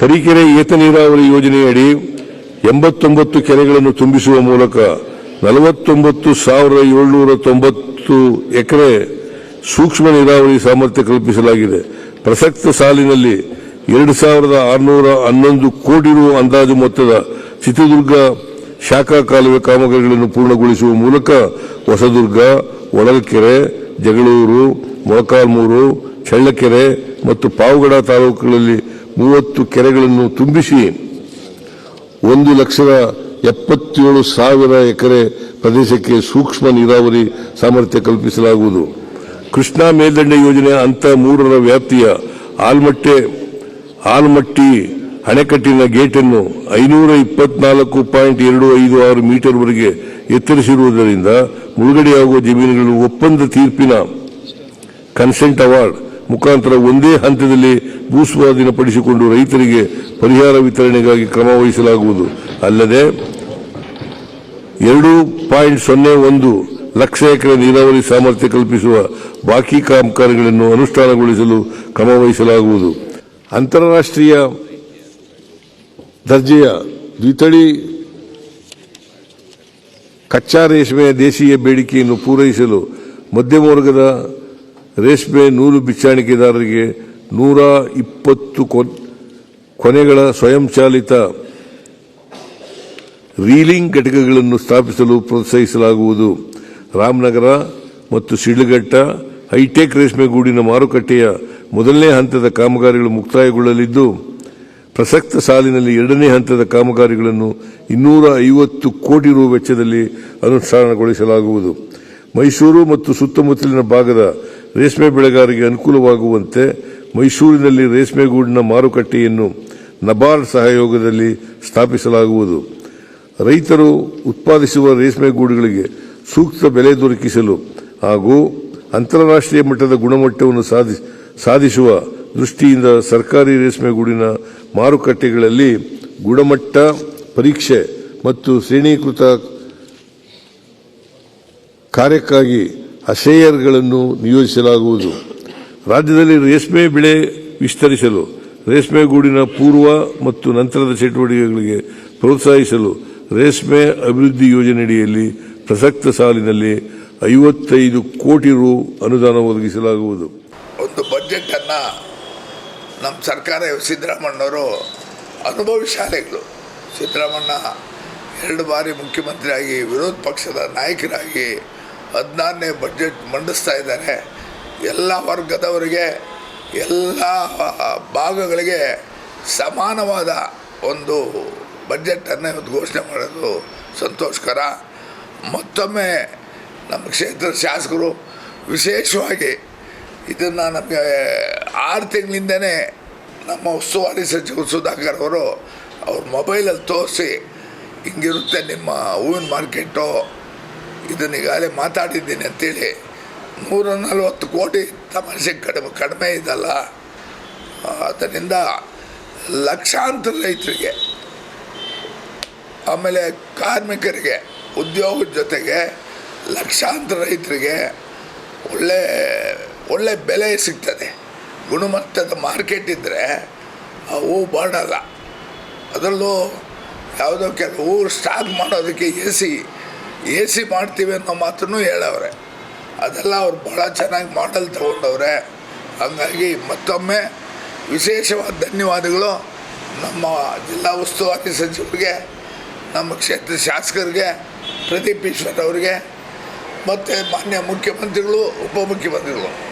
ತರೀಕೆರೆ ಏತ ನೀರಾವರಿ ಯೋಜನೆಯಡಿ ಎಂಬತ್ತೊಂಬತ್ತು ಕೆರೆಗಳನ್ನು ತುಂಬಿಸುವ ಮೂಲಕ ನಲವತ್ತೊಂಬತ್ತು ಸಾವಿರದ ಏಳ್ನೂರ ತೊಂಬತ್ತು ಎಕರೆ ಸೂಕ್ಷ್ಮ ನೀರಾವರಿ ಸಾಮರ್ಥ್ಯ ಕಲ್ಪಿಸಲಾಗಿದೆ. ಪ್ರಸಕ್ತ ಸಾಲಿನಲ್ಲಿ ಎರಡು ಸಾವಿರದ ಆರುನೂರ ಹನ್ನೊಂದು ಕೋಟಿ ರು ಅಂದಾಜು ಮೊತ್ತದ ಚಿತ್ರದುರ್ಗ ಶಾಖಾ ಕಾಲುವೆ ಕಾಮಗಾರಿಗಳನ್ನು ಪೂರ್ಣಗೊಳಿಸುವ ಮೂಲಕ ಹೊಸದುರ್ಗ ಒಳಗಕೆರೆ ಜಗಳೂರು, ಮೊಳಕಾಲ್ಮೂರು, ಚಳ್ಳಕೆರೆ ಮತ್ತು ಪಾವಗಡ ತಾಲೂಕುಗಳಲ್ಲಿ ಮೂವತ್ತು ಕೆರೆಗಳನ್ನು ತುಂಬಿಸಿ ಒಂದು ಲಕ್ಷದ ಎಪ್ಪತ್ತೇಳು ಸಾವಿರ ಎಕರೆ ಪ್ರದೇಶಕ್ಕೆ ಸೂಕ್ಷ್ಮ ನೀರಾವರಿ ಸಾಮರ್ಥ್ಯ ಕಲ್ಪಿಸಲಾಗುವುದು. ಕೃಷ್ಣಾ ಮೇಲ್ದಂಡೆ ಯೋಜನೆ ಅಂತ ಮೂರರ ವ್ಯಾಪ್ತಿಯ ಆಲ್ಮಟ್ಟೆ, ಆಲ್ಮಟ್ಟಿ ಅಣೆಕಟ್ಟಿನ ಗೇಟನ್ನು ಐನೂರ ಇಪ್ಪತ್ನಾಲ್ಕು ಪಾಯಿಂಟ್ ಎರಡು ಐದು ಆರು ಮೀಟರ್ವರೆಗೆ ಎತ್ತರಿಸಿರುವುದರಿಂದ ಮುಳುಗಡೆಯಾಗುವ ಜಮೀನುಗಳು ಒಪ್ಪಂದ ತೀರ್ಪಿನ ಕನ್ಸೆಂಟ್ ಅವಾರ್ಡ್ ಮುಖಾಂತರ ಒಂದೇ ಹಂತದಲ್ಲಿ ಭೂಸ್ವಾಧೀನಪಡಿಸಿಕೊಂಡು ರೈತರಿಗೆ ಪರಿಹಾರ ವಿತರಣೆಗಾಗಿ ಕ್ರಮ ವಹಿಸಲಾಗುವುದು. ಅಲ್ಲದೆ ಎರಡು ಪಾಯಿಂಟ್ ಸೊನ್ನೆ ಒಂದು ಲಕ್ಷ ಎಕರೆ ನೀರಾವರಿ ಸಾಮರ್ಥ್ಯ ಕಲ್ಪಿಸುವ ಬಾಕಿ ಕಾಮಗಾರಿಗಳನ್ನು ಅನುಷ್ಠಾನಗೊಳಿಸಲು ಕ್ರಮ ವಹಿಸಲಾಗುವುದು. ಅಂತಾರಾಷ್ಟ್ರೀಯ ದರ್ಜೆಯ ದ್ವಿತಳಿ ಕಚ್ಚಾ ರೇಷ್ಮೆಯ ದೇಶೀಯ ಬೇಡಿಕೆಯನ್ನು ಪೂರೈಸಲು ಮಧ್ಯಮ ವರ್ಗದ ರೇಷ್ಮೆ ನೂಲು ಬಿಚ್ಚಾಣಿಕೆದಾರರಿಗೆ ನೂರ ಇಪ್ಪತ್ತು ಕೊನೆಗಳ ಸ್ವಯಂಚಾಲಿತ ರೀಲಿಂಗ್ ಘಟಕಗಳನ್ನು ಸ್ಥಾಪಿಸಲು ಪ್ರೋತ್ಸಾಹಿಸಲಾಗುವುದು. ರಾಮನಗರ ಮತ್ತು ಶಿಡ್ಲಘಟ್ಟ ಹೈಟೆಕ್ ರೇಷ್ಮೆ ಗೂಡಿನ ಮಾರುಕಟ್ಟೆಯ ಮೊದಲನೇ ಹಂತದ ಕಾಮಗಾರಿಗಳು ಮುಕ್ತಾಯಗೊಳ್ಳಲಿದ್ದು, ಪ್ರಸಕ್ತ ಸಾಲಿನಲ್ಲಿ ಎರಡನೇ ಹಂತದ ಕಾಮಗಾರಿಗಳನ್ನು ಇನ್ನೂರ ಐವತ್ತು ಕೋಟಿ ರು ವೆಚ್ಚದಲ್ಲಿ ಅನುಷ್ಠಾನಗೊಳಿಸಲಾಗುವುದು. ಮೈಸೂರು ಮತ್ತು ಸುತ್ತಮುತ್ತಲಿನ ಭಾಗದ ರೇಷ್ಮೆ ಬೆಳೆಗಾರರಿಗೆ ಅನುಕೂಲವಾಗುವಂತೆ ಮೈಸೂರಿನಲ್ಲಿ ರೇಷ್ಮೆಗೂಡಿನ ಮಾರುಕಟ್ಟೆಯನ್ನು ನಬಾರ್ಡ್ ಸಹಯೋಗದಲ್ಲಿ ಸ್ಥಾಪಿಸಲಾಗುವುದು. ರೈತರು ಉತ್ಪಾದಿಸುವ ರೇಷ್ಮೆ ಗೂಡುಗಳಿಗೆ ಸೂಕ್ತ ಬೆಲೆ ದೊರಕಿಸಲು ಹಾಗೂ ಅಂತಾರಾಷ್ಟ್ರೀಯ ಮಟ್ಟದ ಗುಣಮಟ್ಟವನ್ನು ಸಾಧಿ- ಸಾಧಿಸುವ ದೃಷ್ಟಿಯಿಂದ ಸರ್ಕಾರಿ ರೇಷ್ಮೆ ಗೂಡಿನ ಮಾರುಕಟ್ಟೆಗಳಲ್ಲಿ ಗುಣಮಟ್ಟ, ಪರೀಕ್ಷೆ ಮತ್ತು ಶ್ರೇಣೀಕೃತ ಕಾರ್ಯಕ್ಕಾಗಿ ಅಶೇಯರ್ಗಳನ್ನು ನಿಯೋಜಿಸಲಾಗುವುದು. ರಾಜ್ಯದಲ್ಲಿ ರೇಷ್ಮೆ ಬೆಳೆ ವಿಸ್ತರಿಸಲು, ರೇಷ್ಮೆ ಗೂಡಿನ ಪೂರ್ವ ಮತ್ತು ನಂತರದ ಚಟುವಟಿಕೆಗಳಿಗೆ ಪ್ರೋತ್ಸಾಹಿಸಲು ರೇಷ್ಮೆ ಅಭಿವೃದ್ಧಿ ಯೋಜನೆಯಡಿಯಲ್ಲಿ ಪ್ರಸಕ್ತ ಸಾಲಿನಲ್ಲಿ ಐವತ್ತೈದು ಕೋಟಿ ರು ಅನುದಾನ ಒದಗಿಸಲಾಗುವುದು. ಒಂದು ಬಜೆಟನ್ನು ನಮ್ಮ ಸರ್ಕಾರ ಸಿದ್ದರಾಮಣ್ಣವರು ಅನುಭವಶಾಲಿಗಳು ಸಿದ್ದರಾಮಣ್ಣ ಎರಡು ಬಾರಿ ಮುಖ್ಯಮಂತ್ರಿಯಾಗಿ, ವಿರೋಧ ಪಕ್ಷದ ನಾಯಕರಾಗಿ ಹದಿನಾರನೇ ಬಜೆಟ್ ಮಂಡಿಸ್ತಾ ಇದ್ದಾರೆ. ಎಲ್ಲ ವರ್ಗದವರಿಗೆ, ಎಲ್ಲ ಭಾಗಗಳಿಗೆ ಸಮಾನವಾದ ಒಂದು ಬಜೆಟನ್ನು ಇವತ್ತು ಘೋಷಣೆ ಮಾಡೋದು ಸಂತೋಷಕರ. ಮತ್ತೊಮ್ಮೆ ನಮ್ಮ ಕ್ಷೇತ್ರದ ಶಾಸಕರು ವಿಶೇಷವಾಗಿ ಇದನ್ನು ನಮಗೆ ಆರು ತಿಂಗಳಿಂದನೇ ನಮ್ಮ ಉಸ್ತುವಾರಿ ಸಚಿವರು ಸುಧಾಕರ್ ಅವರು ಅವ್ರ ಮೊಬೈಲಲ್ಲಿ ತೋರಿಸಿ ಹಿಂಗಿರುತ್ತೆ ನಿಮ್ಮ ಹೂವಿನ ಮಾರ್ಕೆಟು ಇದನ್ನ ಈಗಾಗಲೇ ಮಾತಾಡಿದ್ದೀನಿ ಅಂತೇಳಿ ನೂರ ನಲವತ್ತು ಕೋಟಿ ತಮಾಷೆಗೆ ಕಡಿಮೆ ಕಡಿಮೆ ಇದಲ್ಲ. ಅದರಿಂದ ಲಕ್ಷಾಂತರ ರೈತರಿಗೆ, ಆಮೇಲೆ ಕಾರ್ಮಿಕರಿಗೆ, ಉದ್ಯೋಗದ ಜೊತೆಗೆ ಲಕ್ಷಾಂತರ ರೈತರಿಗೆ ಒಳ್ಳೆ ಒಳ್ಳೆ ಬೆಲೆ ಸಿಗ್ತದೆ. ಗುಣಮಟ್ಟದ ಮಾರ್ಕೆಟ್ ಇದ್ದರೆ ಹೂ ಬಾಡಲ್ಲ ಅದರಲ್ಲೂ ಯಾವುದೋ ಕೆಲವು ಸ್ಟಾಕ್ ಮಾಡೋದಕ್ಕೆ ಎ ಸಿ ಎ ಸಿ ಮಾಡ್ತೀವಿ ಅನ್ನೋ ಮಾತನ್ನು ಹೇಳವ್ರೆ. ಅದೆಲ್ಲ ಅವ್ರು ಭಾಳ ಚೆನ್ನಾಗಿ ಮಾಡಲ್ ತಗೊಂಡವ್ರೆ. ಹಾಗಾಗಿ ಮತ್ತೊಮ್ಮೆ ವಿಶೇಷವಾದ ಧನ್ಯವಾದಗಳು ನಮ್ಮ ಜಿಲ್ಲಾ ಉಸ್ತುವಾರಿ ಸಚಿವರಿಗೆ, ನಮ್ಮ ಕ್ಷೇತ್ರ ಶಾಸಕರಿಗೆ, ಪ್ರದೀಪ್ ಈಶ್ವರ್ ಅವರಿಗೆ, ಮತ್ತು ಮಾನ್ಯ ಮುಖ್ಯಮಂತ್ರಿಗಳು, ಉಪಮುಖ್ಯಮಂತ್ರಿಗಳು.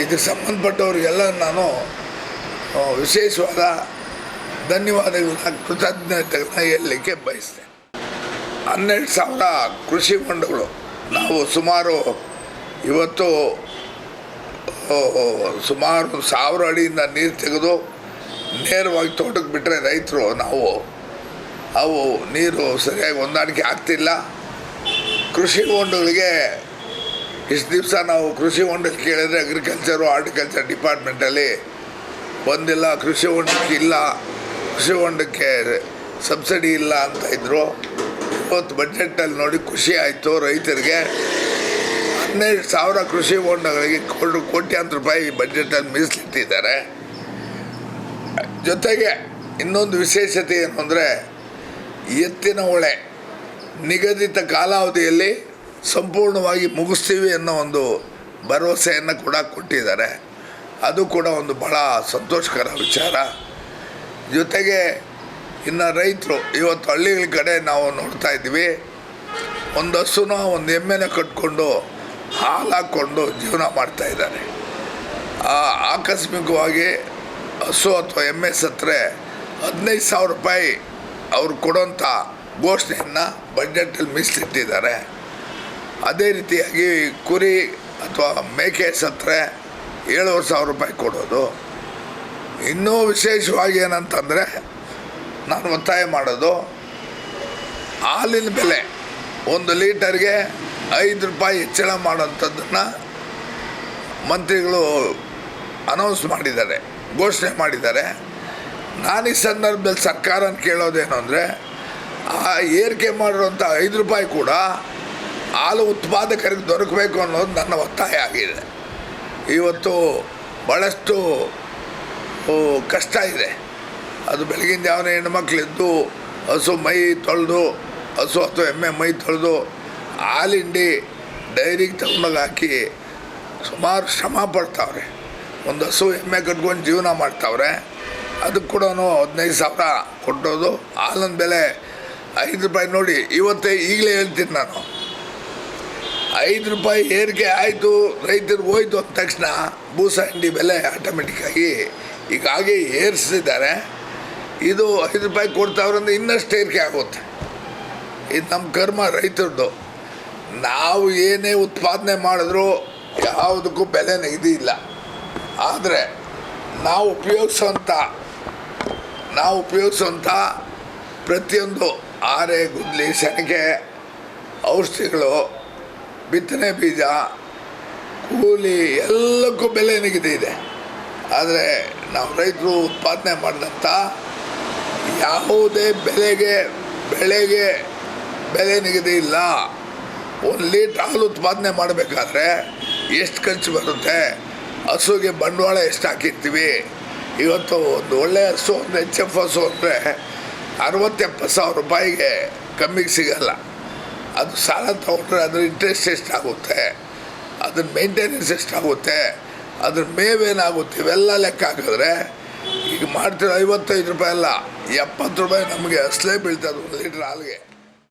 ಇದಕ್ಕೆ ಸಂಬಂಧಪಟ್ಟವರಿಗೆಲ್ಲ ನಾನು ವಿಶೇಷವಾದ ಧನ್ಯವಾದಗಳನ್ನ ಕೃತಜ್ಞತೆಗಳನ್ನ ಹೇಳಲಿಕ್ಕೆ ಬಯಸ್ತೇನೆ. ಹನ್ನೆರಡು ಸಾವಿರ ಕೃಷಿ ಹೊಂಡಗಳು. ನಾವು ಸುಮಾರು ಇವತ್ತು ಸುಮಾರು ಸಾವಿರ ಅಡಿಯಿಂದ ನೀರು ತೆಗೆದು ನೇರವಾಗಿ ತೋಟಕ್ಕೆ ಬಿಟ್ಟರೆ ರೈತರು ನಾವು ಅವು ನೀರು ಸರಿಯಾಗಿ ಹೊಂದಾಣಿಕೆ ಆಗ್ತಿಲ್ಲ. ಕೃಷಿ ಹೊಂಡಗಳಿಗೆ ಇಷ್ಟು ದಿವಸ ನಾವು ಕೃಷಿ ಹೊಂಡಕ್ಕೆ ಕೇಳಿದರೆ ಅಗ್ರಿಕಲ್ಚರು ಹಾರ್ಟಿಕಲ್ಚರ್ ಡಿಪಾರ್ಟ್ಮೆಂಟಲ್ಲಿ ಬಂದಿಲ್ಲ, ಕೃಷಿ ಹೊಂಡಕ್ಕೆ ಇಲ್ಲ, ಕೃಷಿ ಹೊಂಡಕ್ಕೆ ಸಬ್ಸಿಡಿ ಇಲ್ಲ ಅಂತ ಇದ್ದರು ಇವತ್ತು ಬಜೆಟಲ್ಲಿ ನೋಡಿ ಖುಷಿ ಆಯಿತು ರೈತರಿಗೆ. ಹನ್ನೆರಡು ಸಾವಿರ ಕೃಷಿ ಹೊಂಡಗಳಿಗೆ ಕೋಟಿ ಕೋಟ್ಯಾಂತರ ರೂಪಾಯಿ ಬಜೆಟಲ್ಲಿ ಮೀಸಲಿಟ್ಟಿದ್ದಾರೆ. ಜೊತೆಗೆ ಇನ್ನೊಂದು ವಿಶೇಷತೆ ಏನು ಅಂದರೆ, ಎತ್ತಿನ ಹೊಳೆ ನಿಗದಿತ ಕಾಲಾವಧಿಯಲ್ಲಿ ಸಂಪೂರ್ಣವಾಗಿ ಮುಗಿಸ್ತೀವಿ ಅನ್ನೋ ಒಂದು ಭರವಸೆಯನ್ನು ಕೂಡ ಕೊಟ್ಟಿದ್ದಾರೆ. ಅದು ಕೂಡ ಒಂದು ಬಹಳ ಸಂತೋಷಕರ ವಿಚಾರ. ಜೊತೆಗೆ ಇನ್ನು ರೈತರು, ಇವತ್ತು ಹಳ್ಳಿಗಳ ಕಡೆ ನಾವು ನೋಡ್ತಾ ಇದ್ವಿ ಒಂದು ಹಸುನ ಒಂದು ಎಮ್ಮೆನ ಕಟ್ಕೊಂಡು ಹಾಲು ಹಾಕ್ಕೊಂಡು ಜೀವನ ಮಾಡ್ತಾಯಿದ್ದಾರೆ ಆಕಸ್ಮಿಕವಾಗಿ ಹಸು ಅಥವಾ ಎಮ್ಮೆ ಸತ್ತರೆ ಹದಿನೈದು ಸಾವಿರ ರೂಪಾಯಿ ಅವ್ರು ಕೊಡೋಂಥ ಘೋಷಣೆಯನ್ನು ಬಜೆಟಲ್ಲಿ ಮೀಸಲಿಟ್ಟಿದ್ದಾರೆ. ಅದೇ ರೀತಿಯಾಗಿ ಕುರಿ ಅಥವಾ ಮೇಕೆ ಸತ್ತರೆ ಏಳುವರೆ ಸಾವಿರ ರೂಪಾಯಿ ಕೊಡೋದು. ಇನ್ನೂ ವಿಶೇಷವಾಗಿ ಏನಂತಂದರೆ ನಾನು ಒತ್ತಾಯ ಮಾಡೋದು, ಹಾಲಿನ ಬೆಲೆ ಒಂದು ಲೀಟರ್ಗೆ ಐದು ರೂಪಾಯಿ ಹೆಚ್ಚಳ ಮಾಡೋಂಥದ್ದನ್ನು ಮಂತ್ರಿಗಳು ಅನೌನ್ಸ್ ಮಾಡಿದ್ದಾರೆ, ಘೋಷಣೆ ಮಾಡಿದ್ದಾರೆ. ನಾನು ಈ ಸಂದರ್ಭದಲ್ಲಿ ಸರ್ಕಾರನ ಕೇಳೋದೇನು ಅಂದರೆ, ಆ ಏರಿಕೆ ಮಾಡಿರೋಂಥ ಐದು ರೂಪಾಯಿ ಕೂಡ ಹಾಲು ಉತ್ಪಾದಕರಿಗೆ ದೊರಕಬೇಕು ಅನ್ನೋದು ನನ್ನ ಒತ್ತಾಯ ಆಗಿದೆ. ಇವತ್ತು ಭಾಳಷ್ಟು ಕಷ್ಟ ಇದೆ. ಅದು ಬೆಳಗಿನ ಜಾವನ ಹೆಣ್ಮಕ್ಳಿದ್ದು ಹಸು ಮೈ ತೊಳೆದು, ಹಸು ಅಥವಾ ಎಮ್ಮೆ ಮೈ ತೊಳೆದು, ಹಾಲಿಂಡಿ ಡೈರಿಗೆ ತಗೊಂಡೋಗಿ ಹಾಕಿ ಸುಮಾರು ಶ್ರಮ ಪಡ್ತಾವ್ರೆ. ಒಂದು ಹಸು, ಎಮ್ಮೆ ಕಟ್ಕೊಂಡು ಜೀವನ ಮಾಡ್ತಾವ್ರೆ. ಅದಕ್ಕೆ ಕೂಡ ಹದಿನೈದು ಸಾವಿರ ಕೊಟ್ಟೋದು. ಹಾಲಿನ ಬೆಲೆ ಐದು ರೂಪಾಯಿ ನೋಡಿ, ಇವತ್ತೇ ಈಗಲೇ ಹೇಳ್ತೀನಿ ನಾನು. ಐದು ರೂಪಾಯಿ ಏರಿಕೆ ಆಯಿತು ರೈತರಿಗೆ ಹೋಯ್ತು ಅಂದ ತಕ್ಷಣ ಬೂಸ ಹಿಂಡಿ ಬೆಲೆ ಆಟೋಮೆಟಿಕ್ಕಾಗಿ ಈಗಾಗೇ ಏರಿಸಿದ್ದಾರೆ. ಇದು ಐದು ರೂಪಾಯಿ ಕೊಡ್ತಾವ್ರಂದ್ರೆ ಇನ್ನಷ್ಟು ಏರಿಕೆ ಆಗುತ್ತೆ. ಇದು ನಮ್ಮ ಕರ್ಮ ರೈತರದ್ದು. ನಾವು ಏನೇ ಉತ್ಪಾದನೆ ಮಾಡಿದ್ರೂ ಯಾವುದಕ್ಕೂ ಬೆಲೆ ಇದಿಲ್ಲ. ಆದರೆ ನಾವು ಉಪಯೋಗಿಸೋಂಥ ನಾವು ಉಪಯೋಗಿಸೋಂಥ ಪ್ರತಿಯೊಂದು ಆರೆ ಗುದ್ಲಿ ಸೆಣಗೆ ಔಷಧಿಗಳು, ಬಿತ್ತನೆ ಬೀಜ, ಕೂಲಿ ಎಲ್ಲಕ್ಕೂ ಬೆಲೆ ನಿಗದಿ ಇದೆ. ಆದರೆ ನಾವು ರೈತರು ಉತ್ಪಾದನೆ ಮಾಡಿದಂಥ ಯಾವುದೇ ಬೆಲೆಗೆ ಬೆಳೆಗೆ ಬೆಲೆ ನಿಗದಿ ಇಲ್ಲ. ಒಂದು ಲೀಟ್ರ್ ಹಾಲು ಉತ್ಪಾದನೆ ಮಾಡಬೇಕಾದ್ರೆ ಎಷ್ಟು ಖರ್ಚು ಬರುತ್ತೆ? ಹಸುಗೆ ಬಂಡವಾಳ ಎಷ್ಟು ಹಾಕಿರ್ತೀವಿ? ಇವತ್ತು ಒಂದು ಒಳ್ಳೆಯ ಹಸು ಅಂದರೆ, ಎಚ್ ಎಫ್ ಹಸು ಅಂದರೆ ಅರವತ್ತೆಪ್ಪತ್ತು ಸಾವಿರ ರೂಪಾಯಿಗೆ ಕಮ್ಮಿಗೆ ಸಿಗಲ್ಲ. ಅದು ಸಾಲ ತೊಗೊಂಡ್ರೆ ಅದ್ರ ಇಂಟ್ರೆಸ್ಟ್ ಎಷ್ಟಾಗುತ್ತೆ ಅದ್ರ ಮೇಂಟೆನೆನ್ಸ್ ಎಷ್ಟಾಗುತ್ತೆ ಅದ್ರ ಮೇವೇನಾಗುತ್ತೆ? ಇವೆಲ್ಲ ಲೆಕ್ಕ ಹಾಕಿದ್ರೆ ಈಗ ಮಾಡ್ತಿರೋ ಐವತ್ತೈದು ರೂಪಾಯಿ ಅಲ್ಲ ಎಪ್ಪತ್ತು ರೂಪಾಯಿ ನಮಗೆ ಅಸಲೇ ಬೀಳ್ತದೆ ಒಂದು ಲೀಟ್ರ್ ಹಾಲಿಗೆ.